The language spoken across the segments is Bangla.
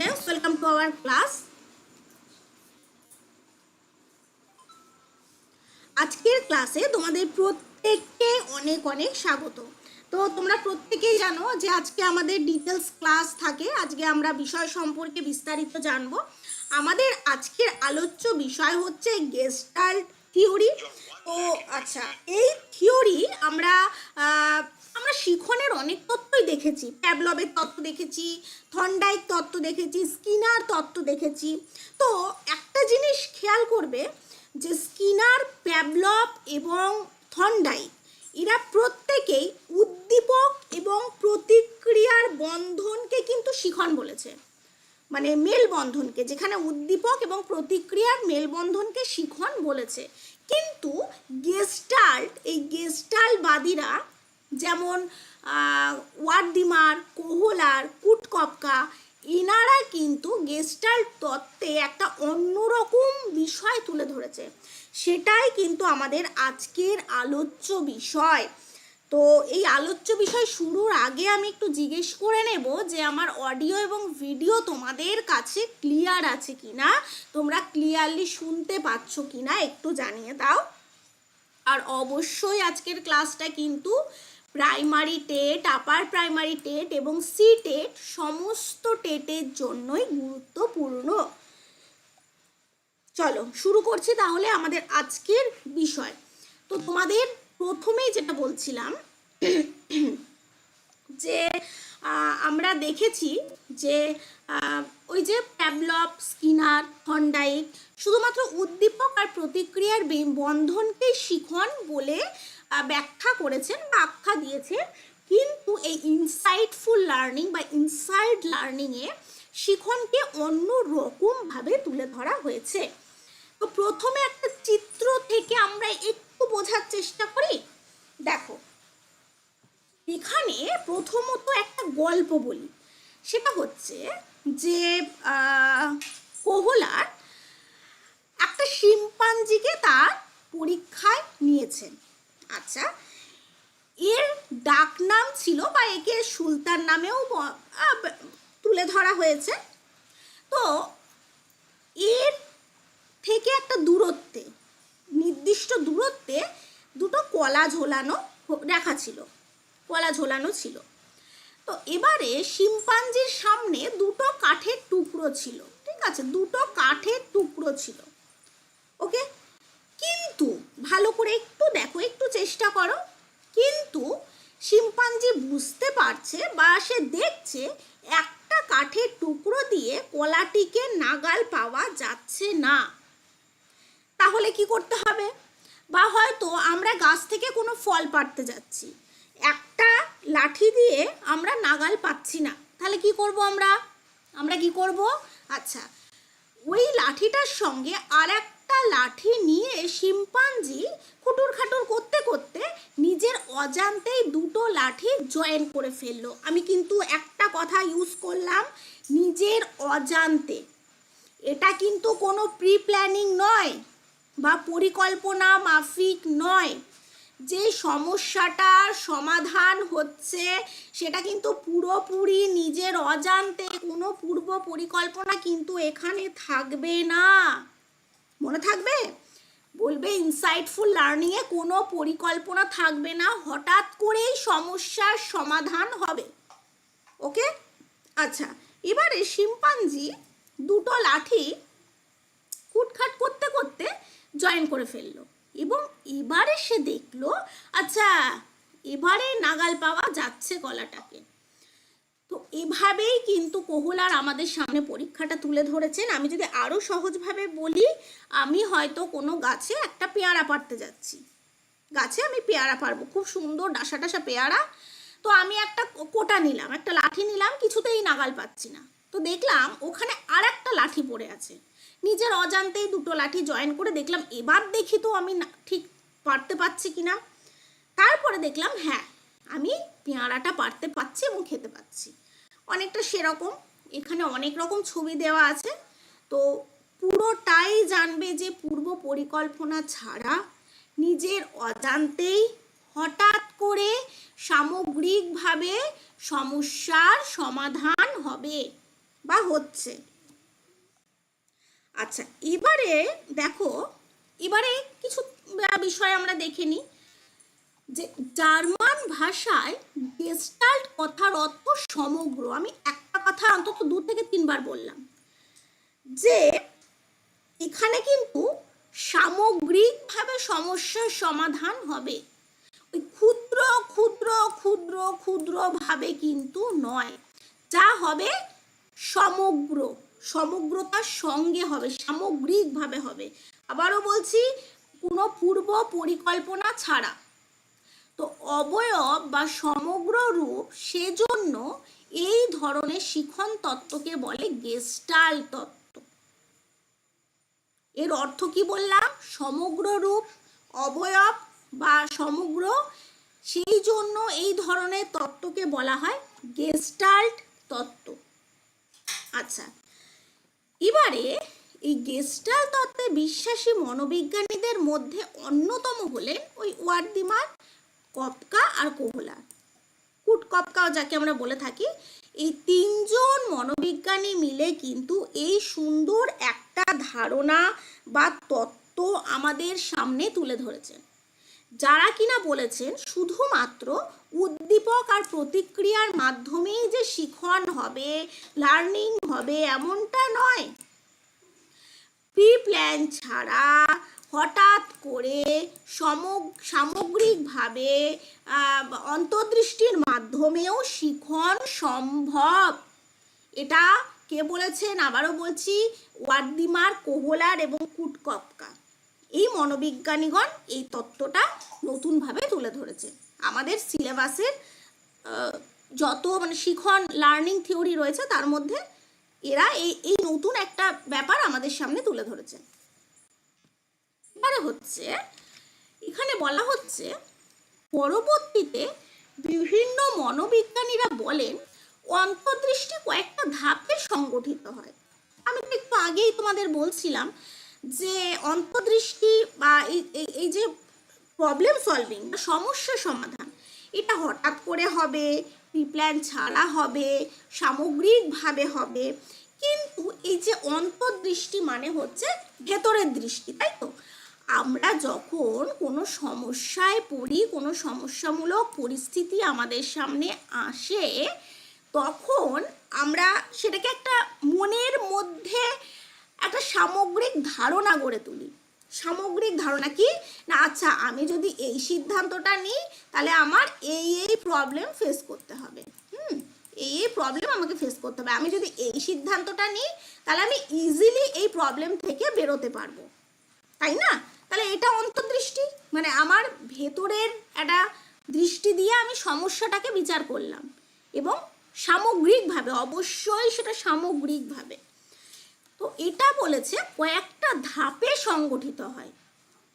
students. Welcome to our class. আজকের ক্লাসে তোমাদের প্রত্যেককে অনেক অনেক স্বাগত। তো তোমরা প্রত্যেকেই জানো যে আজকে আমাদের ডিটেলস ক্লাস থাকে। আজকে আমরা বিষয় সম্পর্কে বিস্তারিত জানব। আমাদের আজকের আলোচ্য বিষয় হচ্ছে গেস্টাল্ট থিওরি তো আচ্ছা এই থিওরি আমরা আমরা শিখনের অনেক তত্ত্বই দেখেছি। প্যাবলবের তত্ত্ব দেখেছি, থন্ডাইক তত্ত্ব দেখেছি, স্কিনার তত্ত্ব দেখেছি। তো একটা জিনিস খেয়াল করবে যে স্কিনার, প্যাবলব এবং থন্ডাইক, এরা প্রত্যেকেই উদ্দীপক এবং প্রতিক্রিয়ার বন্ধনকে কিন্তু শিখন বলেছে। মানে মেলবন্ধনকে, যেখানে উদ্দীপক এবং প্রতিক্রিয়ার মেলবন্ধনকে শিখন বলেছে। কিন্তু গেস্টাল্ট এই গেস্টালবাদীরা যেমন আহ, ওয়ার্দিমার কোহলার কুটকপকা এনারা কিন্তু গেস্টাল্ট তত্ত্বে একটা অন্যরকম বিষয় তুলে ধরেছে। সেটাই কিন্তু আমাদের আজকের আলোচ্য বিষয়। তো এই আলোচ্য বিষয় শুরুর আগে আমি একটু জিজ্ঞেস করে নেব যে আমার অডিও এবং ভিডিও তোমাদের কাছে ক্লিয়ার আছে কিনা? তোমরা ক্লিয়ারলি শুনতে পাচ্ছ কিনা একটু জানিয়ে দাও। আর অবশ্যই আজকের ক্লাসটা কিন্তু primary TET, upper primary TET এবং সি টেট সমস্ত টেটের জন্যই গুরুত্বপূর্ণ। চলো, শুরু করছি তাহলে আমাদের আজকের বিষয়। তো তোমাদের প্রথমেই যেটা বলছিলাম, যে আমরা দেখেছি যে ওই যে প্যাবলপ স্কিনার থন্ডাইক শুধুমাত্র উদ্দীপক আর প্রতিক্রিয়ার বন্ধনকেই শিখন বলে ব্যাখ্যা করেছেন বা আখ্যা দিয়েছেন। কিন্তু এই ইনসাইটফুল লার্নিং বা ইনসাইড লার্নিংয়ে শিখনকে অন্য রকমভাবে তুলে ধরা হয়েছে। তো প্রথমে একটা চিত্র থেকে আমরা একটু বোঝার চেষ্টা করি। দেখো, এখানে প্রথমত একটা গল্প বলি। সেটা হচ্ছে যে কোহলার একটা শিম্পাঞ্জিকে তার পরীক্ষায় নিয়েছেন। আচ্ছা এর ডাক নাম ছিল বা একে সুলতান নামেও তুলে ধরা হয়েছে। তো এর থেকে একটা দূরত্বে, নির্দিষ্ট দূরত্বে দুটো কলা ঝোলানো রাখা ছিল, কলা ঝোলানো ছিল। তো এবারে শিম্পাঞ্জির সামনে দুটো কাঠের টুকরো ছিল, ঠিক আছে? দুটো কাঠের টুকরো ছিল। ওকে? কিন্তু ভালো করে একটু দেখো, একটু চেষ্টা করো। কিন্তু শিম্পাঞ্জি বুঝতে পারছে বা সে দেখছে একটা কাঠের টুকরো দিয়ে কলাটিকে নাগাল পাওয়া যাচ্ছে না। তাহলে কি করতে হবে? বা হয়তো আমরা গাছ থেকে কোনো ফল পাড়তে যাচ্ছি। একটা লাঠি দিয়ে আমরা নাগাল পাচ্ছি না। তাহলে কি করব আমরা? আমরা কি করব? আচ্ছা ওই লাঠিটার সঙ্গে আর একটা লাঠি নিয়ে শিম্পাঞ্জি খুটুর খাটুর করতে করতে নিজের অজান্তেই দুটো লাঠি জয়েন করে ফেলল। আমি কিন্তু একটা কথা ইউজ করলাম, নিজের অজান্তে। এটা কিন্তু কোনো প্রি প্ল্যানিং নয় বা পরিকল্পনা মাফিক নয়। যে সমস্যাটার সমাধান হচ্ছে, সেটা কিন্তু পুরোপুরি নিজের অজান্তে, কোনো পূর্ব পরিকল্পনা কিন্তু এখানে থাকবে না। মনে থাকবে? বলবে ইনসাইটফুল লার্নিংয়ে কোনো পরিকল্পনা থাকবে না, হঠাৎ করেই সমস্যার সমাধান হবে। ওকে আচ্ছা এবারে শিম্পাঞ্জি দুটো লাঠি কুটখাট করতে করতে জয়েন করে ফেলল এবং এবারে সে দেখল আচ্ছা এবারে নাগাল পাওয়া যাচ্ছে গলাটাকে। তো এভাবেই কিন্তু কোহলার আমাদের সামনে পরীক্ষাটা তুলে ধরেছেন। আমি যদি আরও সহজভাবে বলি, আমি হয়তো কোনো গাছে একটা পেয়ারা পারতে যাচ্ছি। গাছে আমি পেয়ারা পারব খুব সুন্দর ডাসা ডাসা পেয়ারা। তো আমি একটা কোটা নিলাম, একটা লাঠি নিলাম, কিছুতেই নাগাল পাচ্ছি না। তো দেখলাম ওখানে আর একটা লাঠি পড়ে আছে। নিজের অজান্তেই দুটো লাঠি জয়েন করে দেখলাম, এবার দেখি তো আমি না- ঠিক পারতে পারছি কিনা। তারপরে দেখলাম হ্যাঁ আমি পেয়ারাটা পারতে পারছি এবং খেতে পাচ্ছি। অনেকটা সেরকম। এখানে অনেক রকম ছবি দেওয়া আছে। তো পুরোটাই জানবে যে পূর্ব পরিকল্পনা ছাড়া নিজের অজান্তেই হঠাৎ করে সামগ্রিকভাবে সমস্যার সমাধান হবে বা হচ্ছে। আচ্ছা এবারে দেখো, এবারে কিছু বিষয় আমরা দেখে নিই। যে জার্মান ভাষায় গেস্টাল্ট কথার অর্থ সমগ্র। আমি একটা কথা অন্তত দু থেকে তিনবার বললাম যে, এখানে কিন্তু সামগ্রিকভাবে সমস্যার সমাধান হবে। ওই ক্ষুদ্র ক্ষুদ্র ক্ষুদ্র, ক্ষুদ্রভাবে কিন্তু নয়। যা হবে সমগ্র, সমগ্রতার সঙ্গে হবে, সামগ্রিকভাবে হবে। আবারও বলছি, কোনো পূর্ব পরিকল্পনা ছাড়া তো অবয়ব বা সমগ্র রূপ সেজন্য এই ধরনের শিখন তত্ত্বকে বলে গেস্টাল তত্ত্ব। এর অর্থ কি বললাম? সমগ্র রূপ, অবয়ব বা সমগ্র সেই জন্য এই ধরনের তত্ত্বকে বলা হয় গেস্টাল্ট তত্ত্ব। আচ্ছা এবারে এই গেস্টাল তত্ত্বে বিশ্বাসী মনোবিজ্ঞানীদের মধ্যে অন্যতম হলেন ওই ওয়ার্দিমার কপকা আর কোহলার কুট কপকাও যাকে আমরা বলে থাকি, এই তিনজন মনোবিজ্ঞানী মিলে কিন্তু এই সুন্দর একটা ধারণা বা তত্ত্ব আমাদের সামনে তুলে ধরেছেন। যারা কিনা বলেছেন শুধুমাত্র উদ্দীপক আর প্রতিক্রিয়ার মাধ্যমেই যে শিখন হবে লার্নিং হবে এমনটা নয়। প্রি প্ল্যান ছাড়া হঠাৎ করে সমগ, সামগ্রিকভাবে অন্তর্দৃষ্টির মাধ্যমেও শিখন সম্ভব। এটা কে বলেছেন? আবারও বলছি, ওয়ার্দিমার কোহলার এবং কুটকপকা। এই মনোবিজ্ঞানীগণ এই তত্ত্বটা নতুনভাবে তুলে ধরেছে আমাদের সিলেবাসের যত মানে শিখন লার্নিং থিওরি রয়েছে, তার মধ্যে এরা এই এই নতুন একটা ব্যাপার আমাদের সামনে তুলে ধরেছেন। এবারে হচ্ছে, এখানে বলা হচ্ছে, পরবর্তীতে বিভিন্ন মনোবিজ্ঞানীরা বলেন অন্তর্দৃষ্টি কয়েকটা ধাপে সংগঠিত হয়। আমি তো একটু আগেই তোমাদের বলছিলাম যে অন্তর্দৃষ্টি বা এই যে প্রবলেম সলভিং বা সমস্যা সমাধান, এটা হঠাৎ করে হবে প্রিপ্ল্যান ছাড়া হবে, সামগ্রিকভাবে হবে। কিন্তু এই যে অন্তর্দৃষ্টি মানে হচ্ছে ভেতরের দৃষ্টি, তাই তো? আমরা যখন কোনো সমস্যায় পড়ি, কোনো সমস্যামূলক পরিস্থিতি আমাদের সামনে আসে, তখন আমরা সেটাকে একটা মনের মধ্যে একটা সামগ্রিক ধারণা গড়ে তুলি। সামগ্রিক ধারণা কি? না আচ্ছা আমি যদি এই সিদ্ধান্তটা নিই, তাহলে আমার এই এই প্রবলেম ফেস করতে হবে। হুম, এই এই প্রবলেম আমাকে ফেস করতে হবে। আমি যদি এই সিদ্ধান্তটা নিই, তাহলে আমি ইজিলি এই প্রবলেম থেকে বেরোতে পারব। তাই না? তাহলে এটা অন্তর্দৃষ্টি? মানে আমার ভেতরের একটা দৃষ্টি দিয়ে আমি সমস্যাটাকে বিচার করলাম এবং সামগ্রিকভাবে, অবশ্যই সেটা সামগ্রিকভাবে। তো এটা বলেছে কয়েকটা ধাপে সংগঠিত হয়।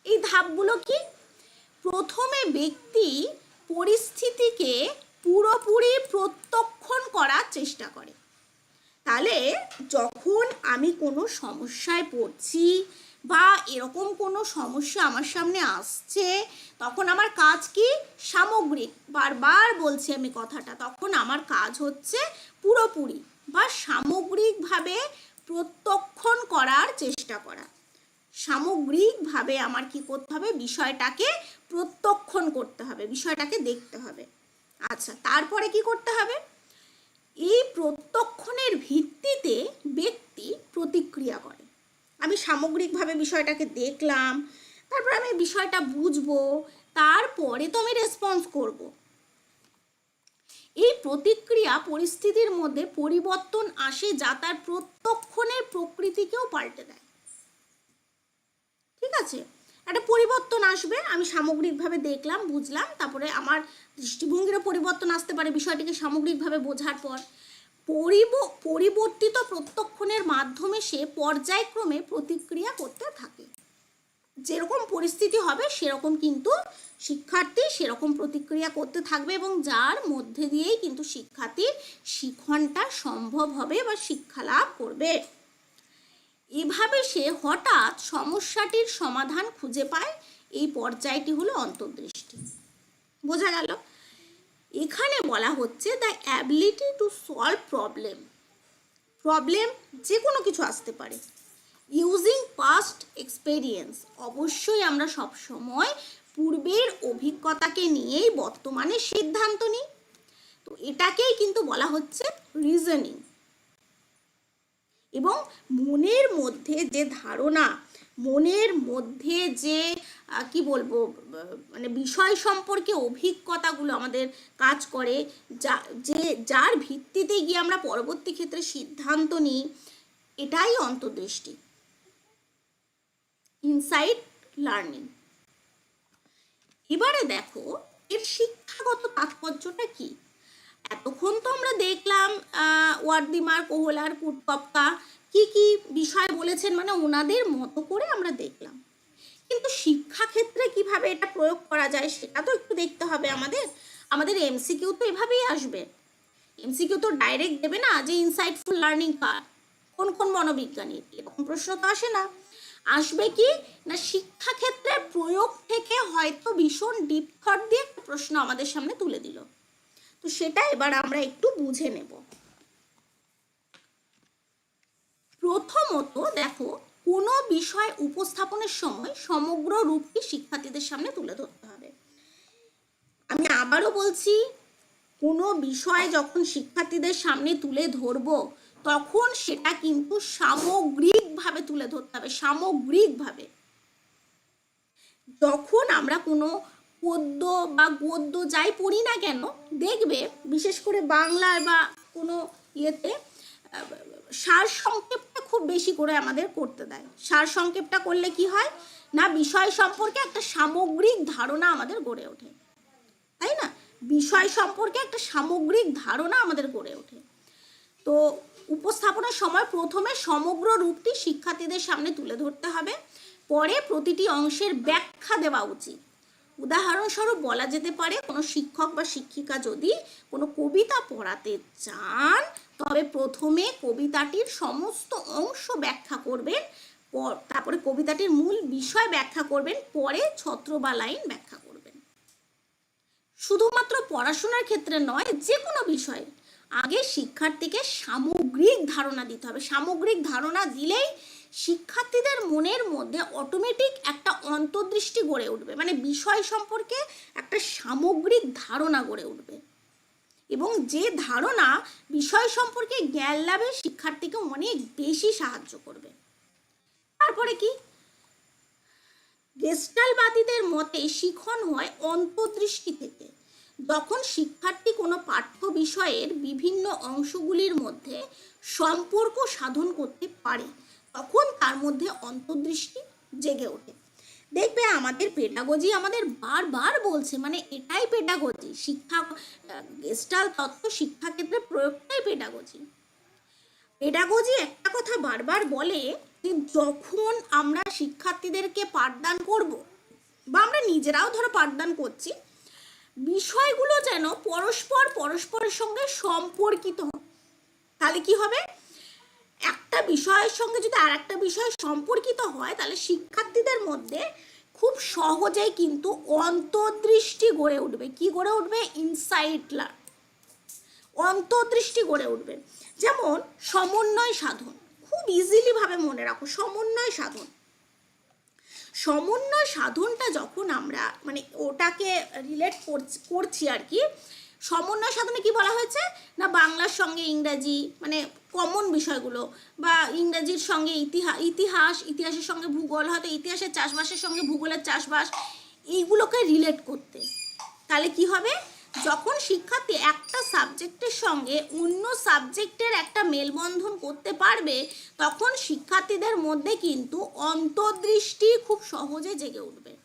এই ধাপগুলো কি? প্রথমে ব্যক্তি পরিস্থিতিকে পুরোপুরি প্রত্যক্ষণ করার চেষ্টা করে। তাহলে যখন আমি কোনো সমস্যায় পড়ছি বা এরকম কোনো সমস্যা আমার সামনে আসছে, তখন আমার কাজ কি? সামগ্রিক বারবার বলছি আমি কথাটা, তখন আমার কাজ হচ্ছে পুরোপুরি বা সামগ্রিকভাবে প্রত্যক্ষণ করার চেষ্টা করা। সামগ্রিকভাবে আমার কি করতে হবে? বিষয়টাকে প্রত্যক্ষণ করতে হবে, বিষয়টাকে দেখতে হবে। আচ্ছা তারপরে কি করতে হবে? এই প্রত্যক্ষণের ভিত্তিতে ব্যক্তি প্রতিক্রিয়া করে। আমি সামগ্রিকভাবে বিষয়টাকে দেখলাম, তারপর আমি বিষয়টা বুঝব, তারপরে তো আমি রেসপন্স করব। এই প্রতিক্রিয়া পরিস্থিতির মধ্যে পরিবর্তন আসে যা তার প্রত্যক্ষণের প্রকৃতিকেও পাল্টে দেয়। ঠিক আছে? একটা পরিবর্তন আসবে, আমি সামগ্রিকভাবে দেখলাম, বুঝলাম, তারপরে আমার দৃষ্টিভঙ্গিরও পরিবর্তন আসতে পারে বিষয়টিকে সামগ্রিকভাবে বোঝার পর। পরিবর্তিত প্রত্যক্ষণের মাধ্যমে সে পর্যায়ক্রমে প্রতিক্রিয়া করতে থাকে। যেরকম পরিস্থিতি হবে, সেরকম কিন্তু শিক্ষার্থী সেরকম প্রতিক্রিয়া করতে থাকবে এবং যার মধ্যে দিয়েই কিন্তু শিক্ষার্থীর শিখনটা সম্ভব হবে বা শিক্ষা লাভ করবে। এভাবে সে হঠাৎ সমস্যাটির সমাধান খুঁজে পায়। এই পর্যায়টি হলো অন্তর্দৃষ্টি। বোঝা গেল? এখানে বলা হচ্ছে the ability to solve problem problem যে কোনো কিছু আসতে পারে। ইউজিং পাস্ট এক্সপেরিয়েন্স অবশ্যই আমরা সব সময় পূর্বের অভিজ্ঞতাকে নিয়েই বর্তমানে সিদ্ধান্ত নিই। তো এটাকেই কিন্তু বলা হচ্ছে রিজনিং এবং মনের মধ্যে যে ধারণা মনের মধ্যে যে কি বলব মানে বিষয় সম্পর্কে অভিজ্ঞতাগুলো আমাদের কাজ করে, যা, যে, যার ভিত্তিতে গিয়ে আমরা পরবর্তী ক্ষেত্রে সিদ্ধান্ত নিই, এটাই অন্তর্দৃষ্টি। ইনসাইট লার্নিং এবারে দেখো, এর শিক্ষাগত তাৎপর্যটা কি? এতক্ষণ তো আমরা দেখলাম ওয়ার্দিমার, কোহলার, কুটকপ্কা কি কি বিষয় বলেছেন? মানে ওনাদের মতো করে আমরা দেখলাম। কিন্তু শিক্ষাক্ষেত্রে কীভাবে এটা প্রয়োগ করা যায় সেটা তো একটু দেখতে হবে আমাদের। আমাদের এমসিকিউ তো এভাবেই আসবে। এমসিকিউ তো ডাইরেক্ট দেবে না যে ইনসাইটফুল লার্নিং কার, কোন কোন মনোবিজ্ঞানী এরকম প্রশ্ন তো আসে না। আসবে কি? না শিক্ষাক্ষেত্রের প্রয়োগ থেকে হয়তো ভীষণ ডিপ থট দিয়ে একটা প্রশ্ন আমাদের সামনে তুলে দিল। তো সেটা এবার আমরা একটু বুঝে নেব। প্রথমত দেখো, কোনো বিষয় উপস্থাপনের সময় সমগ্র রূপটি শিক্ষার্থীদের সামনে তুলে ধরতে হবে। আমি আবারও বলছি, কোনো বিষয় যখন শিক্ষার্থীদের সামনে তুলে ধরবো, তখন সেটা কিন্তু সামগ্রিকভাবে তুলে ধরতে হবে, সামগ্রিকভাবে। যখন আমরা কোনো পদ্য বা গদ্য যাই পড়ি না কেন, দেখবে বিশেষ করে বাংলায় বা কোনো ইয়েতে সার সংক্ষেপটা খুব বেশি করে আমাদের করতে দেয়। সার সংক্ষেপটা করলে কি হয়? না, বিষয় সম্পর্কে একটা সামগ্রিক ধারণা আমাদের গড়ে ওঠে। তাই না? বিষয় সম্পর্কে একটা সামগ্রিক ধারণা আমাদের গড়ে ওঠে। তো উপস্থাপনের সময় প্রথমে সমগ্র রূপটি শিক্ষার্থীদের সামনে তুলে ধরতে হবে। পরে প্রতিটি অংশের ব্যাখ্যা দেওয়া উচিত। উদাহরণস্বরূপ বলা যেতে পারে, কোনো শিক্ষক বা শিক্ষিকা যদি কোনো কবিতা পড়াতে চান, তবে প্রথমে কবিতাটির সমস্ত অংশ ব্যাখ্যা করবেন তারপরে কবিতাটির মূল বিষয় ব্যাখ্যা করবেন, পরে ছত্র বা লাইন ব্যাখ্যা করবেন। শুধুমাত্র পড়াশোনার ক্ষেত্রে নয় যে কোনো বিষয়ে। আগে শিক্ষার্থীকে সামগ্রিক ধারণা দিতে হবে। সামগ্রিক ধারণা দিলেই শিক্ষার্থীদের মনের মধ্যে অটোমেটিক একটা অন্তর্দৃষ্টি গড়ে উঠবে। মানে বিষয় সম্পর্কে একটা সামগ্রিক ধারণা গড়ে উঠবে। এবং যে ধারণা বিষয় সম্পর্কে জ্ঞান লাভে শিক্ষার্থীকে অনেক বেশি সাহায্য করবে। তারপরে কি? গেস্টালবাদীদের মতে শিখন হয় অন্তর্দৃষ্টি থেকে। যখন শিক্ষার্থী কোনো পাঠ্য বিষয়ের বিভিন্ন অংশগুলির মধ্যে সম্পর্ক সাধন করতে পারে তখন তার মধ্যে অন্তর্দৃষ্টি জেগে ওঠে। দেখবে আমাদের পেডাগজি আমাদের বারবার বলছে মানে এটাই পেডাগজি শিক্ষা গেস্টাল তত্ত্ব শিক্ষাক্ষেত্রে প্রয়োগটাই পেডাগজি পেডাগজি একটা কথা বারবার বলে যে যখন আমরা শিক্ষার্থীদেরকে পাঠদান করব, বা আমরা নিজেরাও ধরো পাঠদান করছি, বিষয়গুলো যেন পরস্পর পরস্পরের সঙ্গে সম্পর্কিত তাহলে কি হবে? একটা বিষয়ের সঙ্গে যদি আর একটা বিষয় সম্পর্কিত হয়, তাহলে শিক্ষার্থীদের মধ্যে খুব সহজেই কিন্তু অন্তর্দৃষ্টি গড়ে উঠবে। কি গড়ে উঠবে? ইনসাইট লার্ন অন্তর্দৃষ্টি গড়ে উঠবে। যেমন সমন্বয় সাধন। খুব ইজিলি ভাবে মনে রাখো, সমন্বয় সাধন। সমন্বয় সাধনটা যখন আমরা মানে ওটাকে রিলেট করছি আর কি সমন্বয় সাধনে কি বলা হয়েছে? না বাংলার সঙ্গে ইংরাজি মানে কমন বিষয়গুলো? বা ইংরাজির সঙ্গে ইতিহাস ইতিহাস, ইতিহাসের সঙ্গে ভূগোল, হয়তো ইতিহাসের চাষবাসের সঙ্গে ভূগোলের চাষবাস, এইগুলোকে রিলেট করতে। তাহলে কি হবে? যখন শিক্ষার্থী একটা সাবজেক্টের সঙ্গে অন্য সাবজেক্টের একটা মেলবন্ধন করতে পারবে, তখন শিক্ষার্থীদের মধ্যে কিন্তু অন্তর্দৃষ্টি খুব সহজে জেগে উঠবে।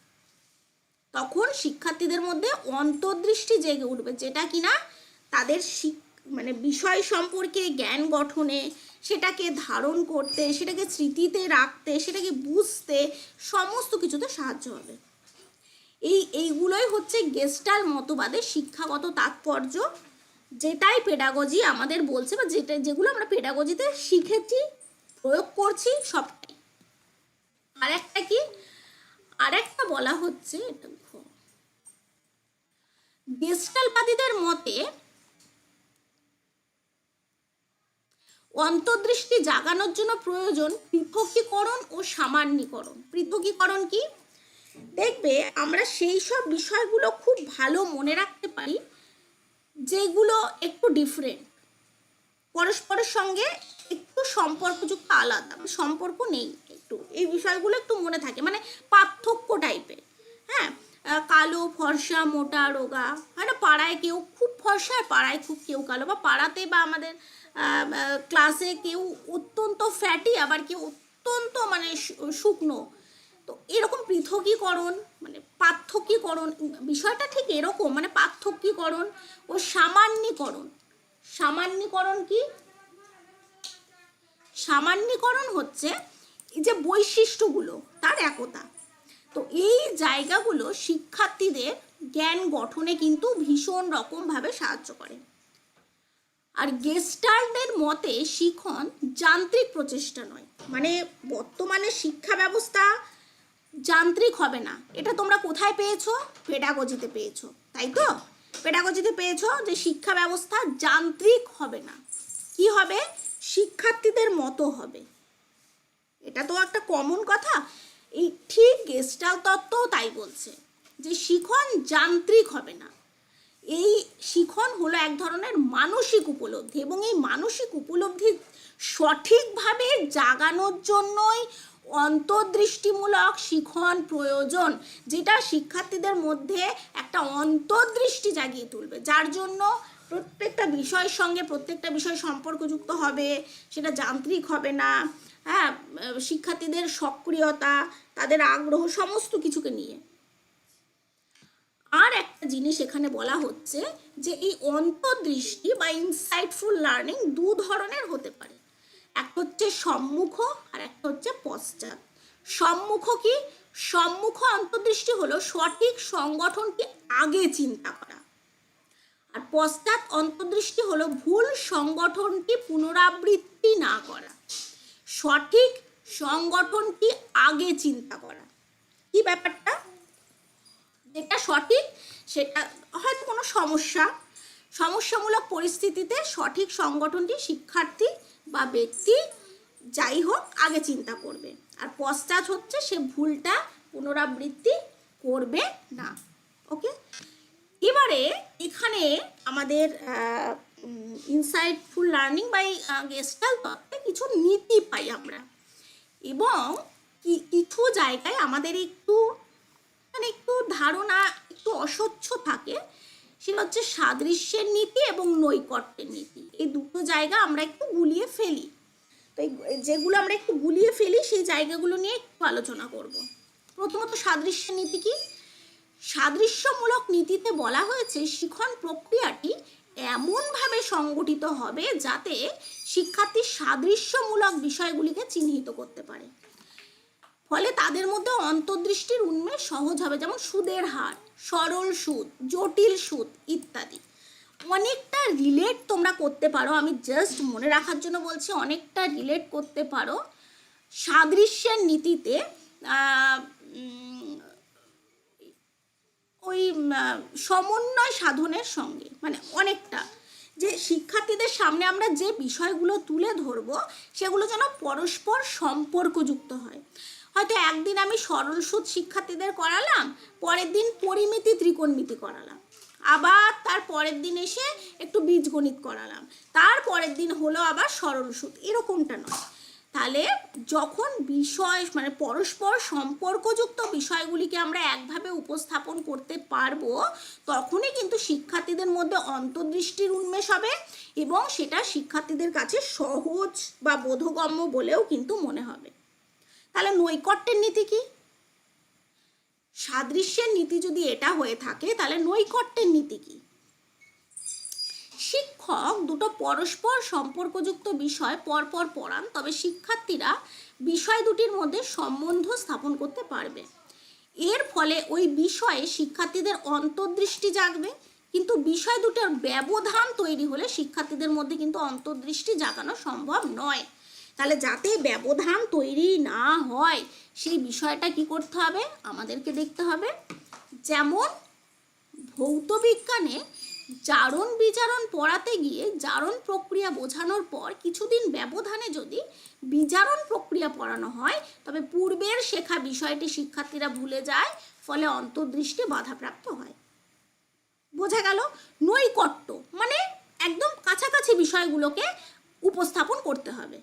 তখন শিক্ষার্থীদের মধ্যে অন্তর্দৃষ্টি জেগে উঠবে, যেটা কিনা তাদের মানে বিষয় সম্পর্কে, জ্ঞান গঠনে, সেটাকে ধারণ করতে, সেটাকে স্মৃতিতে রাখতে, সেটাকে বুঝতে সমস্ত কিছুতে সাহায্য হবে এই, এইগুলোই হচ্ছে গেস্টাল মতবাদের শিক্ষাগত তাৎপর্য, যেটাই পেডাগজি আমাদের বলছে বা যেটা, যেগুলো আমরা পেডাগজিতে শিখেছি, প্রয়োগ করছি, সবটাই আর একটা কি আর একটা বলা হচ্ছে, এটা। গেস্টালবাদীদের মতে অন্তর্দৃষ্টি জাগানোর জন্য প্রয়োজন পৃথকীকরণ ও সামান্যীকরণ। পৃথকীকরণ কি? দেখবে আমরা সেই সব বিষয়গুলো খুব ভালো মনে রাখতে পারি, যেগুলো একটু ডিফারেন্ট পরস্পরের সঙ্গে একটু সম্পর্কযুক্ত আলাদা, সম্পর্ক নেই একটু। এই বিষয়গুলো একটু মনে থাকে মানে পার্থক্য টাইপের হ্যাঁ? কালো ফর্সা, মোটা, রোগা। হয় না পাড়ায় কেউ খুব ফর্সা পাড়ায় খুব কেউ কালো। বা পাড়াতে বা আমাদের ক্লাসে কেউ অত্যন্ত ফ্যাটি আবার কেউ অত্যন্ত মানে শুকনো। তো এরকম পৃথকীকরণ মানে পার্থক্যীকরণ, বিষয়টা ঠিক এরকম মানে পার্থক্যীকরণ ও সামান্যীকরণ। সামান্যীকরণ কি? সামান্যীকরণ হচ্ছে যে বৈশিষ্ট্যগুলো, তার একতা। তো এই জায়গাগুলো শিক্ষার্থীদের জ্ঞান গঠনে কিন্তু ভীষণ রকমভাবে সাহায্য করে। আর গেস্টাল্টের মতে শিখন যান্ত্রিক প্রচেষ্টা নয়। মানে বর্তমানে শিক্ষা ব্যবস্থা যান্ত্রিক হবে না। এটা তোমরা কোথায় পেয়েছ? পেডাগজিতে পেয়েছ। তাই তো? পেডাগজিতে পেয়েছ যে শিক্ষা ব্যবস্থা যান্ত্রিক হবে না। কি হবে? শিক্ষার্থীদের মতো হবে। এটা তো একটা কমন কথা। এই ঠিক গেস্টাল তত্ত্বও তাই বলছে যে শিখন যান্ত্রিক হবে না। এই শিখন হলো এক ধরনের মানসিক উপলব্ধি এবং এই মানসিক উপলব্ধি সঠিকভাবে জাগানোর জন্যই অন্তর্দৃষ্টিমূলক শিখন প্রয়োজন, যেটা শিক্ষার্থীদের মধ্যে একটা অন্তর্দৃষ্টি জাগিয়ে তুলবে। যার জন্য প্রত্যেকটা বিষয়ের সঙ্গে প্রত্যেকটা বিষয় সম্পর্কযুক্ত হবে, সেটা যান্ত্রিক হবে না। হ্যাঁ শিক্ষার্থীদের সক্রিয়তা, তাদের আগ্রহ, সমস্ত কিছুকে নিয়ে। আর একটা জিনিস এখানে বলা হচ্ছে যে এই অন্তর্দৃষ্টি বা ইনসাইটফুল লার্নিং দু ধরনের হতে পারে। একটা হচ্ছে সম্মুখ আর একটা হচ্ছে পশ্চাৎ। সম্মুখ কি? সম্মুখ অন্তর্দৃষ্টি হলো সঠিক সংগঠনকে আগে চিন্তা করা। আর পশ্চাৎ অন্তর্দৃষ্টি হলো ভুল সংগঠনটি পুনরাবৃত্তি না করা। সঠিক সংগঠনটি আগে চিন্তা করা। কি ব্যাপারটা? যেটা সঠিক, সেটা হয়তো কোনো সমস্যা। সমস্যামূলক পরিস্থিতিতে সঠিক সংগঠনটি শিক্ষার্থী বা ব্যক্তি যাই হোক আগে চিন্তা করবে। আর পশ্চাৎ হচ্ছে সে ভুলটা পুনরাবৃত্তি করবে না। ওকে? এবারে এখানে আমাদের ইনসাইটফুল লার্নিং বাই গেস্টাল কিছু নীতি পাই আমরা। এবং কিছু জায়গায় আমাদের একটু মানে একটু ধারণা, একটু অস্বচ্ছ থাকে, সেটা হচ্ছে সাদৃশ্যের নীতি এবং নৈকট্যের নীতি। এই দুটো জায়গা আমরা একটু গুলিয়ে ফেলি। তো যেগুলো আমরা একটু গুলিয়ে ফেলি, সেই জায়গাগুলো নিয়ে একটু আলোচনা করব। প্রথমত সাদৃশ্যের নীতি কি? সাদৃশ্যমূলক নীতিতে বলা হয়েছে শিখন প্রক্রিয়াটি এমনভাবে সংগঠিত হবে যাতে শিক্ষার্থী সাদৃশ্যমূলক বিষয়গুলিকে চিহ্নিত করতে পারে। ফলে তাদের মধ্যে অন্তর্দৃষ্টির উন্মেষ সহজ হবে, যেমন সুদের হার, সরল সুদ, জটিল সুদ ইত্যাদি। অনেকটা রিলেট তোমরা করতে পারো, আমি জাস্ট মনে রাখার জন্য বলছি অনেকটা রিলেট করতে পারো। সাদৃশ্যের নীতিতে ওই সমন্বয় সাধনের সঙ্গে মানে অনেকটা। যে শিক্ষার্থীদের সামনে আমরা যে বিষয়গুলো তুলে ধরবো, সেগুলো যেন পরস্পর সম্পর্কযুক্ত হয়। হয়তো একদিন আমি সরল সুদ শিক্ষার্থীদের করালাম, পরের দিন পরিমিতি ত্রিকোণমিতি করালাম। আবার তার পরের দিন এসে একটু বীজগণিত করালাম। তার পরের দিন হলো আবার সরল সুদ। এরকমটা নয়। তাহলে যখন বিষয় মানে পরস্পর সম্পর্কযুক্ত বিষয়গুলিকে আমরা একভাবে উপস্থাপন করতে পারব, তখনই কিন্তু শিক্ষার্থীদের মধ্যে অন্তর্দৃষ্টির উন্মেষ হবে এবং সেটা শিক্ষার্থীদের কাছে সহজ বা বোধগম্য বলেও কিন্তু মনে হবে। তাহলে নৈকট্যের নীতি কি? সাদৃশ্যের নীতি যদি এটা হয়ে থাকে, তাহলে নৈকট্যের নীতি কি? শিক্ষক দুটো পরস্পর সম্পর্কযুক্ত বিষয় পরপর পড়ান, তবে শিক্ষার্থীরা বিষয় দুটির মধ্যে সম্বন্ধ স্থাপন করতে পারবে। এর ফলে ওই বিষয়ে শিক্ষার্থীদের অন্তর্দৃষ্টি জাগবে, কিন্তু বিষয় দুটোর ব্যবধান তৈরি হলে শিক্ষার্থীদের মধ্যে কিন্তু অন্তর্দৃষ্টি জাগানো সম্ভব নয়। তাহলে যাতে ব্যবধান তৈরি না হয়, সেই বিষয়টা কি করতে হবে? আমাদেরকে দেখতে হবে। যেমন ভৌত বিজ্ঞানে জারণ বিজারণ পড়াতে গিয়ে জারণ প্রক্রিয়া বোঝানোর পর কিছুদিন ব্যবধানে যদি বিজারণ প্রক্রিয়া পড়ানো হয়, তবে পূর্বের শেখা বিষয়টি শিক্ষার্থীরা ভুলে যায়, ফলে অন্তর্দৃষ্টি বাধাপ্রাপ্ত হয়। বোঝা গেল, নৈকট্য মানে একদম কাছাকাছি বিষয়গুলোকে উপস্থাপন করতে হবে।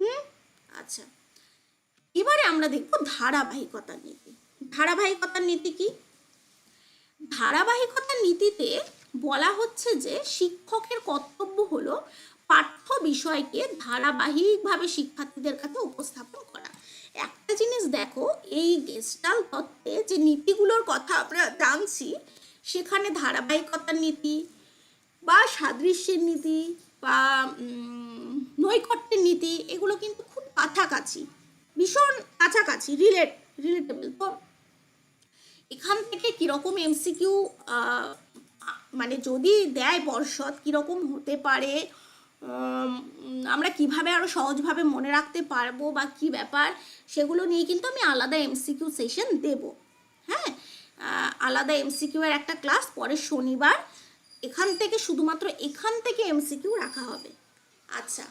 হুম? আচ্ছা। এবারে আমরা দেখব ধারাবাহিকতার নীতি। ধারাবাহিকতার নীতি কি? ধারাবাহিকতার নীতিতে বলা হচ্ছে যে শিক্ষকের কর্তব্য হলো পাঠ্য বিষয়কে ধারাবাহিকভাবে শিক্ষার্থীদের কাছে উপস্থাপন করা। একটা জিনিস দেখো, এই গেস্টাল তত্ত্বে যে নীতিগুলোর কথা আমরা জানছি, সেখানে ধারাবাহিকতার নীতি বা সাদৃশ্যের নীতি বা নৈকট্যের নীতি, এগুলো কিন্তু খুব কাছাকাছি, ভীষণ কাছাকাছি রিলেট রিলেটেবল তো এখান থেকে কীরকম এমসিকিউ মানে যদি দেয় পর্ষদ কীরকম হতে পারে? আমরা কীভাবে আরও সহজভাবে মনে রাখতে পারব বা কি ব্যাপার? সেগুলো নিয়ে কিন্তু আমি আলাদা এমসিকিউ সেশন দেব। হ্যাঁ? আলাদা এমসিকিউ এর একটা ক্লাস পরের শনিবার। এখান থেকে শুধুমাত্র এখান থেকে এমসিকিউ রাখা হবে। আচ্ছা।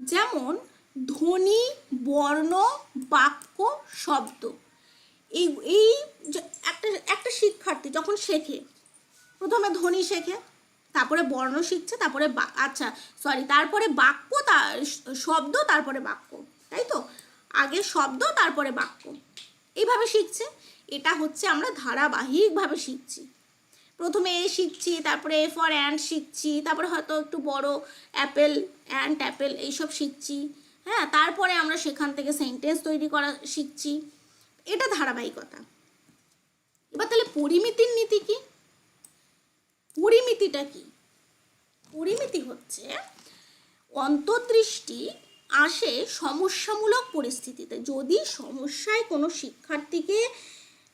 যেমন ধ্বনি, বর্ণ, বাক্য, শব্দ। এই এই একটা একটা শিক্ষার্থী যখন শেখে, প্রথমে ধ্বনি শেখে, তারপরে বর্ণ শিখছে, তারপরে আচ্ছা সরি তারপরে বাক্য শব্দ, তারপরে বাক্য, তাই তো? আগে শব্দ, তারপরে বাক্য, এইভাবে শিখছে। এটা হচ্ছে আমরা ধারাবাহিকভাবে শিখছি। প্রথমে এ শিখছি, তারপরে এ ফর অ্যান্ড শিখছি, তারপরে হয়তো একটু বড় অ্যাপেল অ্যান্ড অ্যাপেল এইসব শিখছি। হ্যাঁ তারপরে আমরা সেখান থেকে সেন্টেন্স তৈরি করা শিখছি। এটা ধারাবাহিকতা। এবার তাহলে পরিমিতির নীতি কি? পরিমিতিটা কি? পরিমিতি হচ্ছে অন্তর্দৃষ্টি আসে সমস্যামূলক পরিস্থিতিতে। যদি সমস্যায় কোনো শিক্ষার্থীকে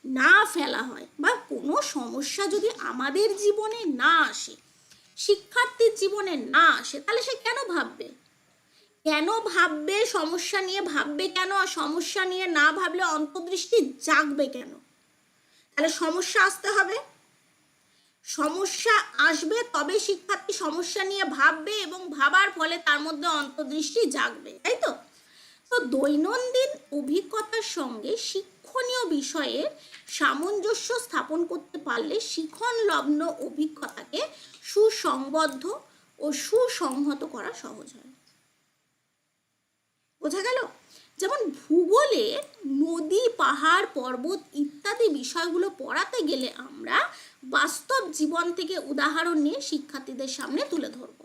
না ফেলা হয় বা কোনো সমস্যা যদি আমাদের জীবনে না আসে, শিক্ষার্থীর জীবনে না আসে, তাহলে সে কেন ভাববে? কেন ভাববে, সমস্যা নিয়ে ভাববে কেন আর সমস্যা নিয়ে না ভাবলে অন্তর্দৃষ্টি জাগবে কেন? তাহলে সমস্যা আসতে হবে। সমস্যা আসবে তবে শিক্ষার্থী সমস্যা নিয়ে ভাববে এবং ভাবার ফলে তার মধ্যে অন্তর্দৃষ্টি জাগবে, তাই তো? তো দৈনন্দিন অভিজ্ঞতার সঙ্গে শিক্ষণীয় বিষয়ের সামঞ্জস্য স্থাপন করতে পারলে শিখন লগ্ন অভিজ্ঞতাকে সুসংবদ্ধ ও সুসংহত করা সহজ হয়। বোঝা গেল? যেমন ভূগোলে নদী, পাহাড়, পর্বত ইত্যাদি বিষয়গুলো পড়াতে গেলে আমরা বাস্তব জীবন থেকে উদাহরণ নিয়ে শিক্ষার্থীদের সামনে তুলে ধরব।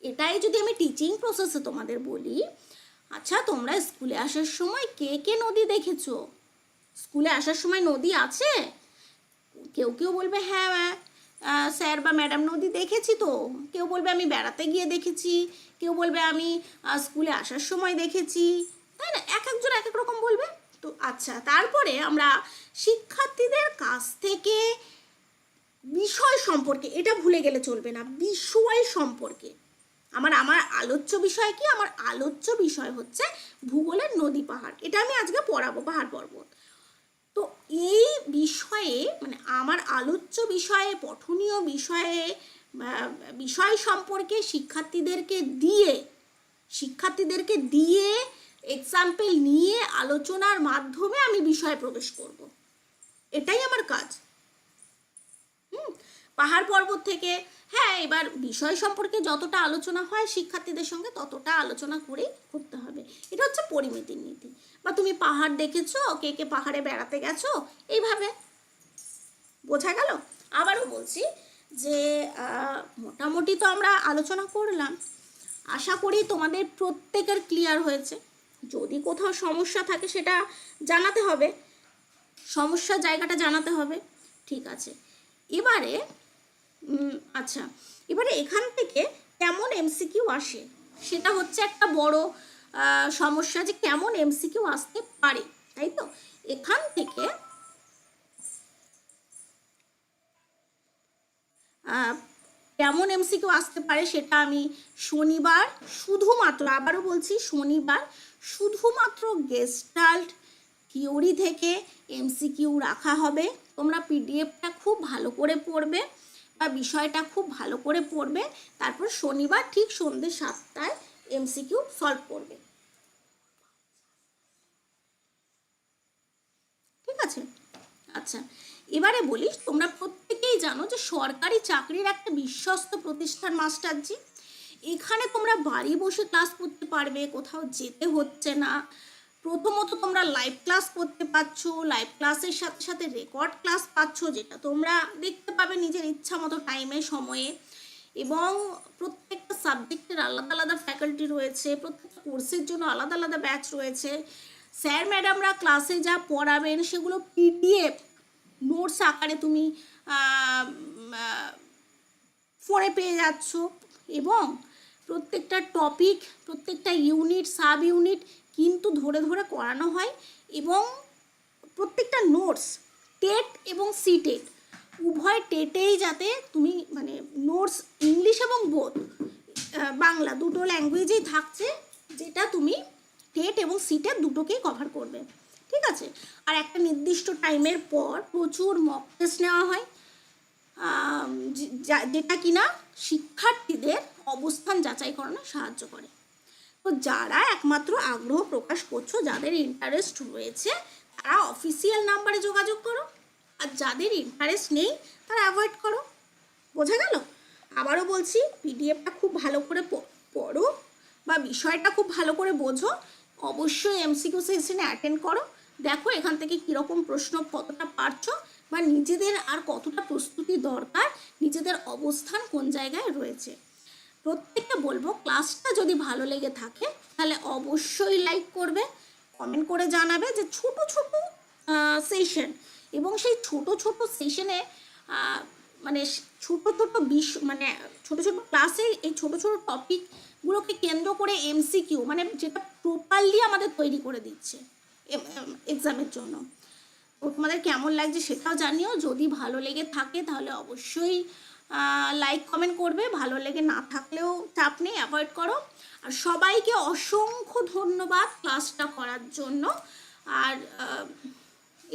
এটাই যদি আমি টিচিং প্রসেসে তোমাদের বলি আচ্ছা তোমরা স্কুলে আসার সময় কে কে নদী দেখেছ? স্কুলে আসার সময় নদী আছে? কেউ কেউ বলবে হ্যাঁ স্যার বা ম্যাডাম নদী দেখেছি তো। কেউ বলবে আমি বেড়াতে গিয়ে দেখেছি, কেউ বলবে আমি স্কুলে আসার সময় দেখেছি। তাই না? এক একজন এক এক রকম বলবে। তো আচ্ছা তারপরে আমরা শিক্ষার্থীদের কাছ থেকে বিষয় সম্পর্কে, এটা ভুলে গেলে চলবে না, বিষয় সম্পর্কে। আমার আমার আলোচ্য বিষয় কি? আমার আলোচ্য বিষয় হচ্ছে ভূগোলের নদী পাহাড়। এটা আমি আজকে পড়াবো পাহাড় পর্বত। তো এই বিষয়ে মানে আমার আলোচ্য বিষয়ে, পঠনীয় বিষয়ে বিষয় সম্পর্কে শিক্ষার্থীদেরকে দিয়ে শিক্ষার্থীদেরকে দিয়ে এক্সাম্পল নিয়ে আলোচনার মাধ্যমে আমি বিষয়ে প্রবেশ করব। এটাই আমার কাজ। হুম? পাহাড় পর্বত থেকে। হ্যাঁ এবার বিষয় সম্পর্কে যতটা আলোচনা হয় শিক্ষার্থীদের সঙ্গে ততটা আলোচনা করেই করতে হবে। এটা হচ্ছে পরিমিতির নীতি। বা তুমি পাহাড় দেখেছ, কে কে পাহাড়ে বেড়াতে গেছো, এইভাবে। বোঝা গেল? আবারও বলছি যে মোটামুটি তো আমরা আলোচনা করলাম। আশা করি তোমাদের প্রত্যেকের ক্লিয়ার হয়েছে। যদি কোথাও সমস্যা থাকে সেটা জানাতে হবে। সমস্যার জায়গাটা জানাতে হবে। ঠিক আছে। এবারে আচ্ছা। এবারে এখান থেকে কেমন এমসিকিউ আসে? সেটা হচ্ছে একটা বড় সমস্যা যে কেমন এমসিকিউ আসতে পারে, তাই তো? এখান থেকে কেমন এমসিকিউ আসতে পারে সেটা আমি শনিবার, শুধুমাত্র, আবারও বলছি শনিবার, শুধুমাত্র গেস্টাল্ট থিওরি থেকে এমসিকিউ রাখা হবে। তোমরা পিডিএফটা খুব ভালো করে পড়বে। বিষয়টা খুব ভালো করে পড়বে। তারপর শনিবার ঠিক সন্ধ্যে সাতটায় এমসিকিউ সলভ করবে। ঠিক আছে? আচ্ছা এবারে বলি তোমরা প্রত্যেকেই জানো যে সরকারি চাকরির একটা বিশ্বস্ত প্রতিষ্ঠান, মাস্টারজি। এখানে তোমরা বাড়ি বসে ক্লাস করতে পারবে, কোথাও যেতে হচ্ছে না। প্রথমত তোমরা লাইভ ক্লাস করতে পারছ লাইভ ক্লাসের সাথে সাথে রেকর্ড ক্লাস পাচ্ছ, যেটা তোমরা দেখতে পাবে নিজের ইচ্ছা মতো টাইমে সময়ে। এবং প্রত্যেকটা সাবজেক্টের আলাদা আলাদা ফ্যাকাল্টি রয়েছে, প্রত্যেকটা কোর্সের জন্য আলাদা আলাদা ব্যাচ রয়েছে। স্যার ম্যাডামরা ক্লাসে যা পড়াবেন, সেগুলো পিডিএফ নোটস আকারে তুমি ফোনে পেয়ে যাচ্ছ। এবং প্রত্যেকটা টপিক প্রত্যেকটা ইউনিট সাব ইউনিট কিন্তু ধরে ধরে করানো হয় এবং প্রত্যেকটা নোটস টেট এবং সি টেট উভয় টেটেই যাতে তুমি মানে নোটস ইংলিশ এবং বোধ বাংলা দুটো ল্যাঙ্গুয়েজেই থাকছে যেটা তুমি টেট এবং সিটেট দুটোকেই কভার করবে, ঠিক আছে? আর একটা নির্দিষ্ট টাইমের পর প্রচুর মক টেস্ট নেওয়া হয় যেটা কিনা শিক্ষার্থীদের অবস্থান যাচাইকরণে সাহায্য করে। তো যারা একমাত্র আগ্রহ প্রকাশ করছ, যাদের ইন্টারেস্ট রয়েছে, তারা অফিসিয়াল নাম্বারে যোগাযোগ করো। আর যাদের ইন্টারেস্ট নেই, তারা অ্যাভয়েড করো। বোঝা গেল? আবারও বলছি পিডিএফটা খুব ভালো করে পড়ো বা বিষয়টা খুব ভালো করে বোঝো। অবশ্যই এমসিকিউ সেশনে অ্যাটেন্ড করো। দেখো এখান থেকে কীরকম প্রশ্ন কতটা পারছ বা নিজেদের আর কতটা প্রস্তুতি দরকার, নিজেদের অবস্থান কোন জায়গায় রয়েছে। প্রত্যেকটা বলব ক্লাসটা যদি ভালো লেগে থাকে, তাহলে অবশ্যই লাইক করবে কমেন্ট করে জানাবে যে ছোট ছোট সেশন এবং সেই ছোট ছোট সেশনে মানে ছোট ছোট বিষ মানে ছোট ছোট ক্লাসে এই ছোট ছোট টপিকগুলোকে কেন্দ্র করে এমসিকিউ মানে যেটা প্রপারলি আমাদের তৈরি করে দিচ্ছে এক্সামের জন্য। তো তোমাদের কেমন লাগছে সেটাও জানিও, যদি ভালো লেগে থাকে তাহলে অবশ্যই লাইক কমেন্ট করবে। ভালো লেগে না থাকলেও চাপ নেই অ্যাভয়েড করো। আর সবাইকে অসংখ্য ধন্যবাদ ক্লাসটা করার জন্য। আর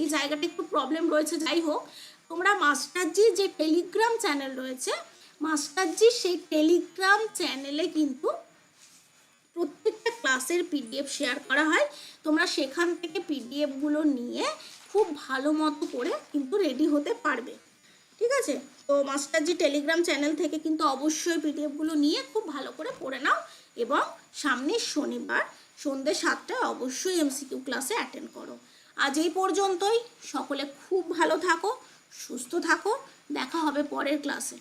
এই জায়গাটা একটু প্রবলেম রয়েছে, যাই হোক। তোমরা মাস্টারজি যে টেলিগ্রাম চ্যানেল রয়েছে, মাস্টারজি সেই টেলিগ্রাম চ্যানেলে কিন্তু প্রত্যেকটা ক্লাসের পিডিএফ শেয়ার করা হয়। তোমরা সেখান থেকে পিডিএফগুলো নিয়ে খুব ভালো মতো করে কিন্তু রেডি হতে পারবে। ঠিক আছে? তো মাস্টারজি টেলিগ্রাম চ্যানেল থেকে কিন্তু অবশ্যই পিডিএফগুলো নিয়ে খুব ভালো করে পড়ে নাও এবং সামনের শনিবার সন্ধ্যে সাতটায় অবশ্যই এমসিকিউ ক্লাসে অ্যাটেন্ড করো। আজ এই পর্যন্তই। সকলে খুব ভালো থাকো, সুস্থ থাকো। দেখা হবে পরের ক্লাসে